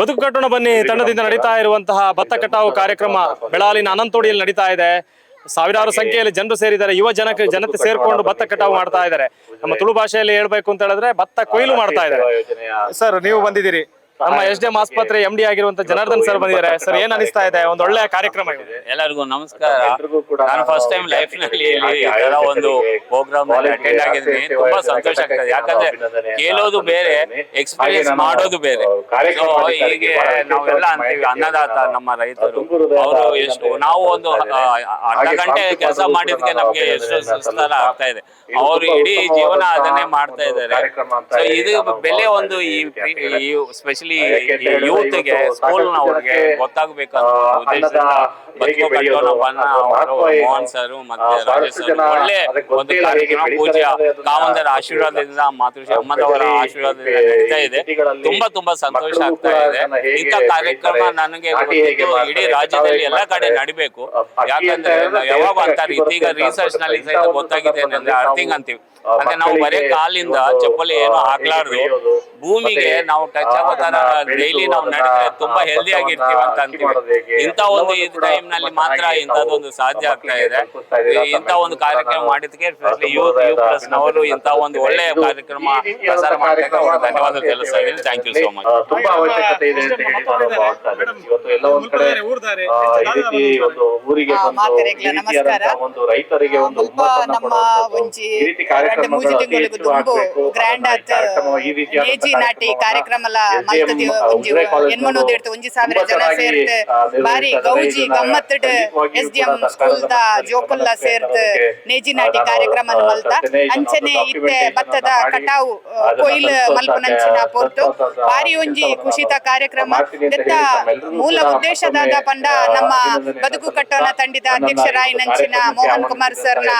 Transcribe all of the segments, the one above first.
ಬದುಕು ಕಟ್ಟೋಣ ಬನ್ನಿ. ತಂಡದಿಂದ ನಡೀತಾ ಇರುವಂತಹ ಭತ್ತ ಕಟಾವು ಕಾರ್ಯಕ್ರಮ ಬೆಳಾಲಿನ ಅನಂತೋಡಿಯಲ್ಲಿ ನಡೀತಾ ಇದೆ. ಸಾವಿರಾರು ಸಂಖ್ಯೆಯಲ್ಲಿ ಜನರು ಸೇರಿದ್ದಾರೆ. ಯುವ ಜನಕ್ಕೆ ಜನತೆ ಸೇರ್ಕೊಂಡು ಭತ್ತ ಕಟಾವು ಮಾಡ್ತಾ ಇದ್ದಾರೆ. ನಮ್ಮ ತುಳು ಭಾಷೆಯಲ್ಲಿ ಹೇಳ್ಬೇಕು ಅಂತ ಹೇಳಿದ್ರೆ ಭತ್ತ ಕೊಯ್ಲು ಮಾಡ್ತಾ ಇದ್ದಾರೆ. ಸರ್, ನೀವು ಬಂದಿದ್ದೀರಿ. ನಮ್ಮ ಎಸ್ ಡಿ ಎಂ ಆಸ್ಪತ್ರೆ ಎಂ ಡಿ ಆಗಿರುವಂತ ಜನಾರ್ದನ್ ಸರ್ ಬಂದಿದ್ದಾರೆ. ಸರ್ ಏನ್ ಅನಿಸ್ತಾ ಇದೆ? ಒಂದ್ ಒಳ್ಳೆಯ ಕಾರ್ಯಕ್ರಮ ಇದೆ. ಎಲ್ಲರಿಗೂ ನಮಸ್ಕಾರ. ನಾನು ಫಸ್ಟ್ ಟೈಮ್ ಲೈಫ್ನಲ್ಲಿ ಒಂದು ಪ್ರೋಗ್ರಾಮ್ ಅಟೆಂಡ್ ಆಗಿದ್ದೀನಿ. ತುಂಬಾ ಸಂತೋಷ ಆಗ್ತದೆ ಯಾಕಂದ್ರೆ ಕೇಳೋದು ಬೇರೆ ಎಕ್ಸ್ಪೀರಿಯನ್ಸ್ ಮಾಡೋದು ಬೇರೆ. ಹೀಗೆ ನಾವೆಲ್ಲ ಅಂತೀವಿ. ಅನ್ನದಾತ ನಮ್ಮ ರೈತರು. ಅವರು ಎಷ್ಟು ನಾವು ಒಂದು ಅರ್ಧ ಗಂಟೆ ಕೆಲಸ ಮಾಡಿದ್ಕೆ ನಮ್ಗೆ ಎಷ್ಟು ಸುಸ್ತಾರ ಆಗ್ತಾ ಇದೆ. ಅವರು ಇಡೀ ಜೀವನ ಅದನ್ನೇ ಮಾಡ್ತಾ ಇದ್ದಾರೆ. ಇದು ಬೆಲೆ ಒಂದು ಈ ಸ್ಪೆಷಲಿ ಯೂತ್ಗೆ ಯೂತ್ಗೆ ಉದ್ದೇಶದಿಂದ ಬದುಕು ಕಟ್ಟೋಣವನ್ನ ಅವರು ಮೋಹನ್ ಸರ್ ಮತ್ತೆ ರಾಜೇಶ್ ಸರ್ ಒಳ್ಳೆ ಒಂದು ಕಾರ್ಯಕ್ರಮ ಪೂಜೆ ಕಾಮಂದರ ಆಶೀರ್ವಾದದಿಂದ ಮಾತೃಶ್ರೀ ಅಮ್ಮನವರ ಆಶೀರ್ವಾದದಿಂದ ನಡೀತಾ ಇದೆ. ತುಂಬಾ ತುಂಬಾ ಸಂತೋಷ ಆಗ್ತಾ ಇದೆ. ಇಂಥ ಕಾರ್ಯಕ್ರಮ ನನಗೆ ಇಡೀ ರಾಜ್ಯದಲ್ಲಿ ಎಲ್ಲಾ ಕಡೆ ನಡಿಬೇಕು. ಯಾಕಂದ್ರೆ ಯಾವಾಗ ಅಂತಾರೆ ಇದೀಗ ರಿಸರ್ಚ್ನಲ್ಲಿ ಸಹಿತ ಗೊತ್ತಾಗಿದೆ ಏನಂದ್ರೆ ಅರ್ಥಿಂಗ್ ಅಂತೀವಿ. ಅಂದ್ರೆ ನಾವು ಬರೀ ಕಾಲಿಂದ ಚಪ್ಪಲಿ ಏನು ಹಾಕ್ಲಾರ್ದು ಭೂಮಿಗೆ ನಾವು ಟಚ್ ಆಗೋ ತರ ಡೈಲಿ ನಾವು ನಡೆದ್ರೆ ತುಂಬಾ ಹೆಲ್ದಿ ಆಗಿರ್ತೀವಿ ಅಂತ ಅಂತೀವಿ. ಇಂತ ಒಂದು ಇದು ಟೈಮ್ನಲ್ಲಿ ಮಾತ್ರ ಇಂಥದ್ದೊಂದು ಸಾಧ್ಯ ಆಗ್ತಾ ಇದೆ. ಇಂತ ಒಂದು ಕಾರ್ಯಕ್ರಮ ಮಾಡಿದಕ್ಕೆ ಯೂತ್ ಯೂತ್ ಯು ಪ್ಲಸ್ ನವರು ಇಂತ ಒಂದು ಒಳ್ಳೆಯ ಕಾರ್ಯಕ್ರಮ ಪ್ರಸಾರ ಮಾಡಿದಾಗ ಅವರು ಧನ್ಯವಾದ ತಿಳಿಸ್ತಾ ಇದ್ದೀನಿ. ಥ್ಯಾಂಕ್ ಯು ಸೋ ಮಚ್ ತುಂಬಾ ಅವಶ್ಯಕತೆ ಇದೆ ಅಂತ ಹೇಳಿ ನಾನು ಭಾವಿಸ್ತಾ ಇದ್ದೀನಿ. ಇವತ್ತು ಎಲ್ಲ ಒಂದ್ ಕಡೆ ಈ ರೀತಿ ಒಂದು ಊರಿಗೆ ಬಂದು ಈ ರೀತಿಯಾದಂತಹ ನಮಸ್ಕಾರ. ಒಂದು ರೈತರಿಗೆ ಒಂದು ನಮ್ಮ. ಒಂಜಿ ಈ ಕಾರ್ಯಕ್ರಮಗಳು. ಗ್ರ್ಯಾಂಡ್ ಈ ಆತ್ ಈ ನೇಜಿ ನಾಟಿ ಕಾರ್ಯಕ್ರಮಲ ಆ, ಒಂಜಿ ಉಜಿರೆ ಕಾಲೇಜ್ನವರು ಒಂಜಿ ಸಾವಿರ ಜನ ಸೇರ್ತ್ ಬಾರಿ ಗೌಜಿ ಗಮ್ಮತ್ ಎಸ್ ಡಿ ಎಂ ಸ್ಕೂಲ್ ದ ಜೋಕುಲ್ಲ ಸೇರ್ತ್ ಅದಕ್ಕೆ, ನೇಜಿ ನಾಟಿ ನಾನು, ಕಾರ್ಯಕ್ರಮ ಮಲ್ತ ಅಂಚನೆ ಇತ್ತೆ ಭತ್ತದ ಕಟಾವು ಅದನ್ನ ಮಲ್ಪನಂಚಿನ. ಪೊರ್ತು ಬಾರಿ ಒಂಜಿ. ಖುಷಿತ ಕಾರ್ಯಕ್ರಮ ದೆತ್ತ ಮೂಲ ಉದ್ದೇಶದಾದ ಪಂಡ ನಮ್ಮ ಬದುಕು ಕಟ್ಟೋಣ ತಂಡಿದ ಅಧ್ಯಕ್ಷರಾಯಿನಂಚಿನ ಮೋಹನ್ ಕುಮಾರ್ ಸರ್ನ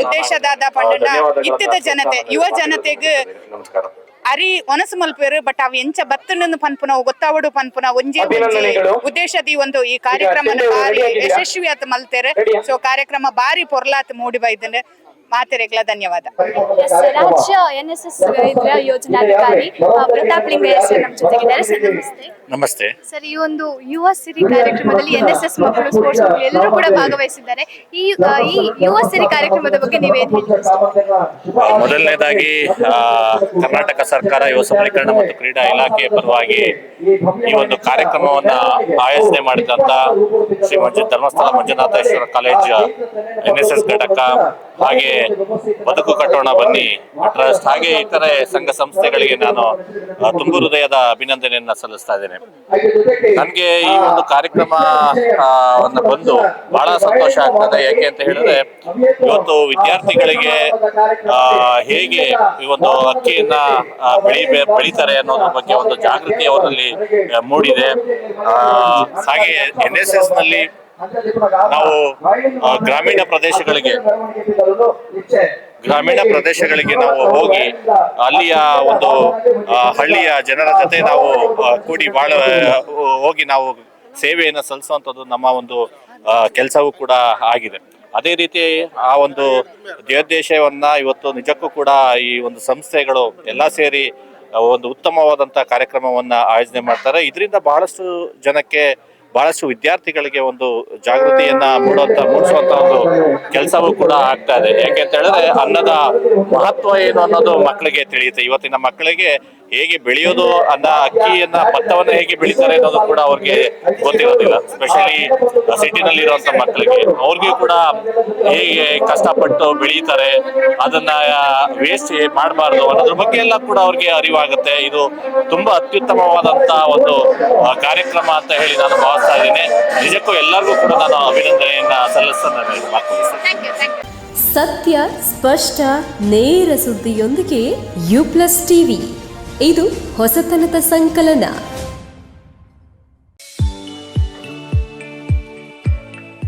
ಉದ್ದೇಶದಾದ ಧನ್ಯವಾದಗಳನ್ನ ಇತ್ತಿದ ಜನತೆ ಯುವ ಜನತೆಗೆ ನಮಸ್ಕಾರ ಅರಿ ಒನಸು ಮಲ್ಪೇರು ಬಟ್ ಅವು ಎಂಚ ಬತ್ತನನ್ನು ಪನ್ಪುನ ಗೊತ್ತಾವಡು ಪನ್ಪುನ ಒಂಜೇ ಒಂಜಿ ಅಭಿನಂದನೆಗಳು. ಉದ್ದೇಶದಿ ಒಂದು ಈ ಕಾರ್ಯಕ್ರಮ ಬಾರಿ? ಯಶಸ್ವಿ ಆತ ಮಲ್ತೇರೆ ಸೊ ಕಾರ್ಯಕ್ರಮ ಬಾರಿ ಪೊರ್ಲಾತ್ ಮೂಡಿ ಬೈದನೆ ಮಾತೆರೆಗ್ಲ ಧನ್ಯವಾದ. ಎಸ್ ರಾಜ್ಯ ಎನ್ ಎಸ್ ಎಸ್ ಇದರ ಯೋಜನಾಧಿಕಾರಿ ಪ್ರತಾಪ್ ಲಿಂಗಯ್ಯ ಸರ್ ನಮ್ಮ ಜೊತೆಗಿದ್ದಾರೆ. ಸರ್ ನಮಸ್ತೆ. ನಮಸ್ತೆ. ಸರ್ ಈ ಒಂದು ಯುವ ಸಿರಿ ಕಾರ್ಯಕ್ರಮದಲ್ಲಿ ಎನ್ ಎಸ್ ಎಸ್ ಮಕ್ಕಳು ಸ್ಪೋರ್ಟ್ಸ್ ಮಕ್ಕಳು ಎಲ್ಲರೂ ಕೂಡ ಭಾಗವಹಿಸಿದ್ದಾರೆ. ಈ ಈ ಯುವ ಸಿರಿ ಕಾರ್ಯಕ್ರಮದ ಬಗ್ಗೆ ನೀವೇನ್? ಮೊದಲನೇದಾಗಿ ಆ, ಕರ್ನಾಟಕ ಸರ್ಕಾರ ಯುವ ಸಬಲೀಕರಣ ಮತ್ತು ಕ್ರೀಡಾ ಇಲಾಖೆಯ ಪರವಾಗಿ ಈ ಒಂದು ಕಾರ್ಯಕ್ರಮವನ್ನ ಆಯೋಜನೆ ಮಾಡಿದಂತ Shri Manju Dharmasthala Manjunatheshwara college N S S ಘಟಕ ಹಾಗೆ ಬದುಕು ಕಟ್ಟೋಣ ಬನ್ನಿ. ಟ್ರಸ್ಟ್ ಹಾಗೆ ಇತರೆ ಸಂಘ ಸಂಸ್ಥೆಗಳಿಗೆ ನಾನು ತುಂಬು ಹೃದಯದ ಅಭಿನಂದನೆಯನ್ನ ಸಲ್ಲಿಸ್ತಾ ಇದ್ದೇನೆ. ನನಗೆ ಈ ಒಂದು ಕಾರ್ಯಕ್ರಮ ಬಂದು ಬಹಳ ಸಂತೋಷ ಆಗ್ತದೆ. ಯಾಕೆ ಅಂತ ಹೇಳಿದ್ರೆ, ಇವತ್ತು ವಿದ್ಯಾರ್ಥಿಗಳಿಗೆ ಹೇಗೆ ಈ ಒಂದು ಅಕ್ಕಿಯನ್ನ ಬೆಳಿ, ಬೆಳೀತಾರೆ ಅನ್ನೋದ್ರ ಬಗ್ಗೆ ಒಂದು ಜಾಗೃತಿ ಅವರಲ್ಲಿ ಮೂಡಿದೆ. ಹಾಗೆ ಎನ್ ಎಸ್ ಎಸ್ನಲ್ಲಿ ನಾವು ಗ್ರಾಮೀಣ ಪ್ರದೇಶಗಳಿಗೆ ಗ್ರಾಮೀಣ ಪ್ರದೇಶಗಳಿಗೆ ನಾವು ಹೋಗಿ ಅಲ್ಲಿಯ ಒಂದು ಹಳ್ಳಿಯ ಜನರ ಜೊತೆ ನಾವು ಕೂಡಿ ಬಾಳ ಹೋಗಿ ನಾವು ಸೇವೆಯನ್ನು ಸಲ್ಲಿಸುವಂಥದ್ದು ನಮ್ಮ ಒಂದು ಕೆಲಸವೂ ಕೂಡ ಆಗಿದೆ. ಅದೇ ರೀತಿ ಆ ಒಂದು ದೇವೋದ್ದೇಶವನ್ನ ಇವತ್ತು ನಿಜಕ್ಕೂ ಕೂಡ ಈ ಒಂದು ಸಂಸ್ಥೆಗಳು ಎಲ್ಲ ಸೇರಿ ಒಂದು ಉತ್ತಮವಾದಂಥ ಕಾರ್ಯಕ್ರಮವನ್ನ ಆಯೋಜನೆ ಮಾಡ್ತಾರೆ. ಇದರಿಂದ ಬಹಳಷ್ಟು ಜನಕ್ಕೆ ಬಹಳಷ್ಟು ವಿದ್ಯಾರ್ಥಿಗಳಿಗೆ ಒಂದು ಜಾಗೃತಿಯನ್ನ ಮೂಡುವಂತ, ಮೂಡಿಸುವಂತ ಒಂದು ಕೆಲಸವೂ ಕೂಡ ಆಗ್ತಾ ಇದೆ. ಯಾಕೆ ಅಂತ ಹೇಳಿದ್ರೆ ಅನ್ನದ ಮಹತ್ವ ಏನು ಅನ್ನೋದು ಮಕ್ಕಳಿಗೆ ತಿಳಿಯುತ್ತೆ. ಇವತ್ತಿನ ಮಕ್ಕಳಿಗೆ ಹೇಗೆ ಬೆಳೆಯೋದು ಅನ್ನ ಅಕ್ಕಿಯನ್ನ ಭತ್ತವನ್ನ ಹೇಗೆ ಬೆಳೀತಾರೆ ಅನ್ನೋದು ಕೂಡ ಅವ್ರಿಗೆ ಗೊತ್ತಿರೋದಿಲ್ಲ. ಸ್ಪೆಷಲಿ ಸಿಟಿನಲ್ಲಿ ಇರುವಂತ ಮಕ್ಕಳಿಗೆ. ಅವ್ರಿಗೂ ಕೂಡ ಹೇಗೆ ಕಷ್ಟಪಟ್ಟು ಬೆಳೀತಾರೆ ಅದನ್ನ ವೇಸ್ಟ್ ಮಾಡಬಾರ್ದು ಅನ್ನೋದ್ರ ಬಗ್ಗೆ ಎಲ್ಲ ಕೂಡ ಅವ್ರಿಗೆ ಅರಿವಾಗುತ್ತೆ. ಇದು ತುಂಬಾ ಅತ್ಯುತ್ತಮವಾದಂತ ಒಂದು ಕಾರ್ಯಕ್ರಮ ಅಂತ ಹೇಳಿ ನಾನು ಭಾವಿಸ್ತಾ ಇದ್ದೀನಿ. ನಿಜಕ್ಕೂ ಎಲ್ಲರಿಗೂ ಕೂಡ ನಾನು ಅಭಿನಂದನೆಯನ್ನ ಸಲ್ಲಿಸ್ತಾ ನಾನು ಮಾತು ಮುಗಿಸ್ತೇನೆ. ಸತ್ಯ ಸ್ಪಷ್ಟ ನೇರ ಸುದ್ದಿಯೊಂದಿಗೆ ಯು ಪ್ಲಸ್ ಟಿವಿ ಇದು ಹೊಸತನದ ಸಂಕಲನ.